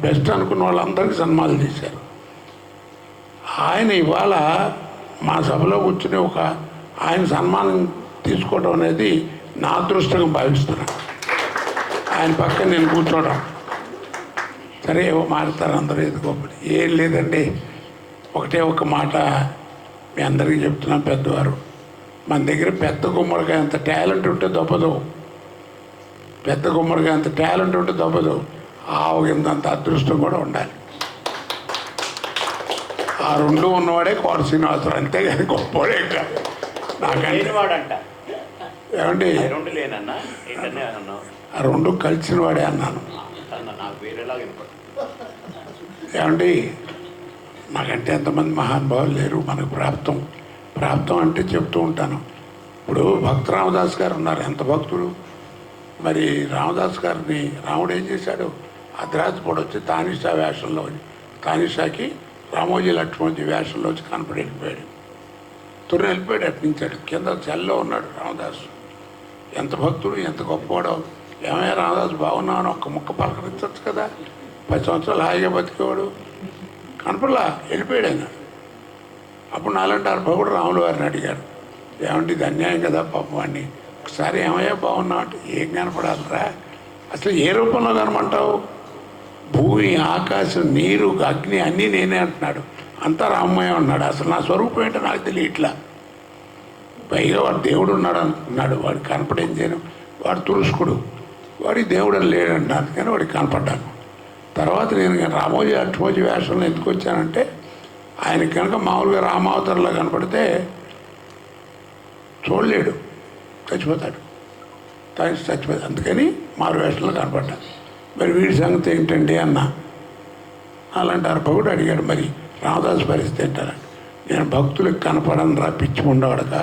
Best అనుకున్న వాళ్ళందరికీ సన్మానాలు చేశారు. ఆయన ఇవాళ మా సభలో కూర్చుని ఒక ఆయన సన్మానం తీసుకోవడం అనేది నా అదృష్టంగా భావిస్తున్నాను. ఆయన పక్కన నేను కూర్చోవడం సరే ఏవో మారుతారు అందరూ ఎదుకోబడి ఏం లేదండి. ఒకటే ఒక మాట మీ అందరికీ చెప్తున్నాం పెద్దవారు. మన దగ్గర పెద్ద గుమ్మడికాయ అంత టాలెంట్ ఉంటే దొబ్బదు. పెద్ద గుమ్మడికాయ అంత టాలెంట్ ఉంటే దొబ్బదు. ఆవు కింద అంత అదృష్టం కూడా ఉండాలి. ఆ రెండు ఉన్నవాడే కోట శ్రీనివాసరావు గొప్పవాడే కాదు నాకంటే లేనివాడంట. ఏమండి? రెండు లేనన్నా ఆ రెండు కలిసిన వాడే అన్నాను ఏమండి? నాకంటే ఎంతమంది మహానుభావులు లేరు మనకు ప్రాప్తం. ప్రాప్తం అంటే చెప్తూ ఉంటాను. ఇప్పుడు భక్త రామదాస్ గారు ఉన్నారు ఎంత భక్తులు? మరి రామదాస్ గారిని రాముడు ఏం చేశాడు? ఆ తర్వాత కూడా వచ్చి తానిషా వేషంలో తానిషాకి రామోజీ లక్ష్మణజీ వేషంలో వచ్చి కనపడి వెళ్ళిపోయాడు. తుర్రు వెళ్ళిపోయాడు అప్పించాడు. కింద సెల్లో ఉన్నాడు రామదాసు. ఎంత భక్తుడు ఎంత గొప్పవాడో. ఏమయ్యా రామదాసు బాగున్నావు అని ఒక్క ముక్క పలకరించవచ్చు కదా. పది సంవత్సరాలు హాయిగా బతికేవాడు. కనపడలా? వెళ్ళిపోయాడు ఆయన. అప్పుడు నాలంటి కూడా రాములు వారిని అడిగారు. ఏమంటే ఇది అన్యాయం కదా పాపం అని. ఒకసారి ఏమయ్యా బాగున్నావు అంటే ఏం కనపడాలరా అసలు ఏ రూపంలో కనమంటావు భూమి ఆకాశం నీరు అగ్ని అన్నీ నేనే అంటున్నాడు. అంతా రామయ్య ఉన్నాడు. అసలు నా స్వరూపం ఏంటో నాకు తెలియట్లా పైగా వాడు దేవుడు ఉన్నాడు అనుకున్నాడు వాడు కనపడేం చేయను. వాడు తురుష్కుడు. వాడి దేవుడు అని లేడంట. అందుకని వాడికి కనపడ్డాను. తర్వాత నేను రామోజీ అష్టమోజీ వేషంలో ఎందుకు వచ్చానంటే ఆయన కనుక మామూలుగా రామావతారంలో కనపడితే చూడలేడు. చచ్చిపోతాడు. చచ్చిపోతాడు అందుకని మారు వేషంలో కనపడ్డాను. మరి వీడి సంగతి ఏంటండి అన్న? అలాంటి అర్భకుడు అడిగాడు మరి రామదాసు పరిస్థితి ఏంటారు? నేను భక్తులకు కనపడను రా పిచ్చి ఉండవాడక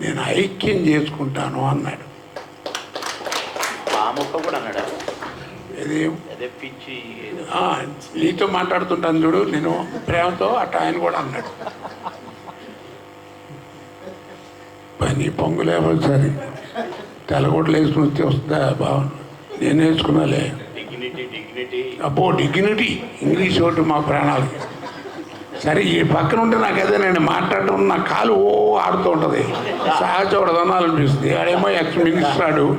నేను ఐక్యం చేసుకుంటాను అన్నాడు. ఇది నీతో మాట్లాడుతుంటాను చూడు నేను ప్రేమతో అట్ట ఆయన కూడా అన్నాడు. పని పొంగులేవాలి సరే తెల్లగొడ్లు వేసుకుని వస్తే వస్తుందా బాగుంది నేను డిగ్నిటీ అబ్బో డిగ్నిటీ ఇంగ్లీష్ ఒకటి మా ప్రాణాలకి సరే ఈ పక్కన ఉంటే నాకు అదే నేను మాట్లాడటం నా కాలు ఓ ఆడుతూ ఉంటుంది. సహజ అనాలనిపిస్తుంది ఆడేమో ఎక్స్ మినిస్టర్ ఆడు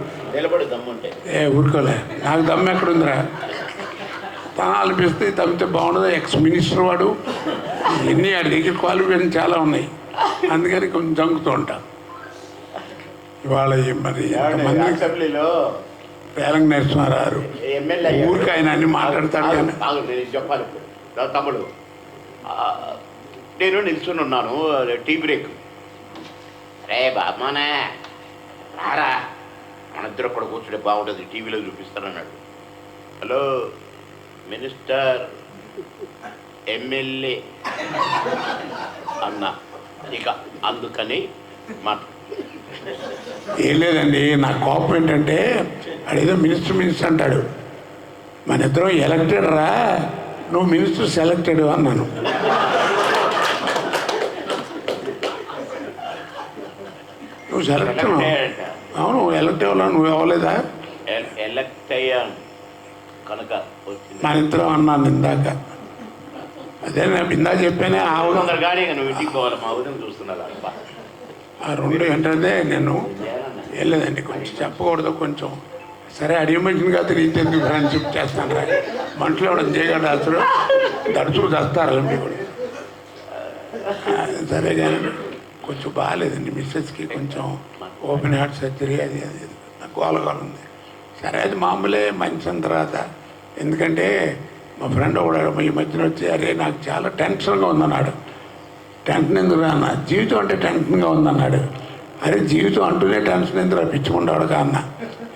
ఏ ఊరుకోలే. నాకు దమ్ము ఎక్కడుందిరా? తన అనిపిస్తే తమ్మితే బాగుండదు. ఎక్స్ మినిస్టర్ వాడు. ఎన్ని ఆడి దగ్గర క్వాలిఫికేషన్ చాలా ఉన్నాయి. అందుకని కొంచెం జంకుతూ ఉంటా. ఇవాళ మరి పేరంగ నరసింహారావు. ఎమ్మెల్యే ఊరికి ఆయన అన్ని మాట్లాడతాడు చెప్పాలి తమ్ముడు. నేను నిల్చుని ఉన్నాను టీ బ్రేక్. రే బామ్మనే. రారా. మన ఇద్దరు కూడా కూర్చుంటే బాగుంటుంది టీవీలో చూపిస్తానన్నాడు. Hello minister MLA. అన్న ఇక అందుకని మాట. ఏం లేదండి నా కోపం ఏంటంటే అడేదో మినిస్టర్ మినిస్టర్ అంటాడు. మన ఇద్దరం ఎలక్టెడ్ రా నువ్వు మినిస్టర్ సెలెక్టెడ్ అన్నాను. నువ్వు సెలెక్ట్ అవును ఎలక్ట్ అవ్వాలా నువ్వు అవ్వలేదా? ఎల్- ఎలక్ట్ అయ్యాను. కనుక మన ఇద్దరం అన్నాను ఇందాక. అదే నేను ఇందాక చెప్పానే ఆ ఊరు- తొందర గాడి నువ్వు ఇంటికి పోవాలి మా ఊరిని చూస్తున్నారు అబ్బా ఆ రెండు ఏంటంటే నేను చేయాలన్నా కొంచెం చెప్పకూడదు కొంచెం సరే అడిగి మనిషిని కాదు నీకు ఎందుకు ఫ్రెండ్షిప్ చేస్తాను రా. మనుషులు ఎవడం చేయగలరు అసలు? దడుచులు చేస్తారు కూడా సరే కానీ కొంచెం బాగాలేదండి మిస్సెస్కి కొంచెం ఓపెన్ హార్ట్ సర్జరీ అది అది నాకు ఉంది. సరే అది మామూలే మంచి తర్వాత. ఎందుకంటే మా ఫ్రెండ్ ఒకడు ఈ మధ్యన వచ్చి అరే నాకు చాలా టెన్షన్గా ఉందన్నాడు. టెన్షన్ ఎందుకురా అన్న? జీవితం అంటే టెన్షన్గా ఉందన్నాడు. అరే జీవితం అంటూనే టెన్షన్ ఎందుకు పిచ్చుకుంటాడుగా అన్న?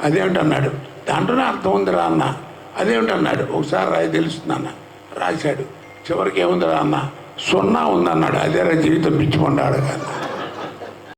అదేమిటన్నాడు? దాంట్లోనే అర్థం ఉందిరా అన్న. అదేమిటన్నాడు? ఒకసారి రాయి తెలుస్తుంది అన్న. రాశాడు. చివరికి ఏముందిరా అన్న? సున్నా ఉందన్నాడు. అదేరా జీవితం పిచ్చుకుంటాడు అన్న.